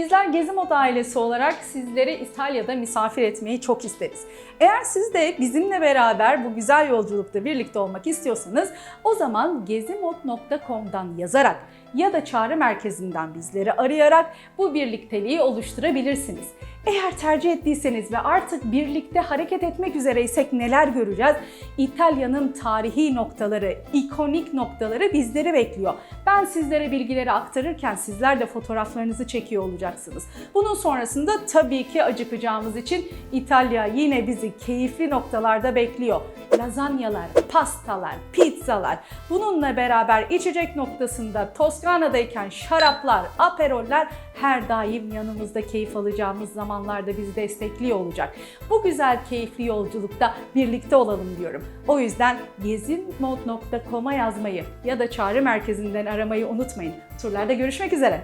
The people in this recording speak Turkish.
Bizler Gezimod ailesi olarak sizleri İtalya'da misafir etmeyi çok isteriz. Eğer siz de bizimle beraber bu güzel yolculukta birlikte olmak istiyorsanız o zaman gezimod.com'dan yazarak ya da çağrı merkezinden bizleri arayarak bu birlikteliği oluşturabilirsiniz. Eğer tercih ettiyseniz ve artık birlikte hareket etmek üzereysek neler göreceğiz? İtalya'nın tarihi noktaları, ikonik noktaları bizleri bekliyor. Ben sizlere bilgileri aktarırken sizler de fotoğraflarınızı çekiyor olacaksınız. Bunun sonrasında tabii ki acıkacağımız için İtalya yine bizi keyifli noktalarda bekliyor. Lazanyalar, pastalar, pizzalar. Bununla beraber içecek noktasında Toskana'dayken şaraplar, aperoller her daim yanımızda keyif alacağımız zamanlarda bizi destekliyor olacak. Bu güzel keyifli yolculukta birlikte olalım diyorum. O yüzden gezimod.com'a yazmayı ya da çağrı merkezinden aramayı unutmayın. Turlarda görüşmek üzere.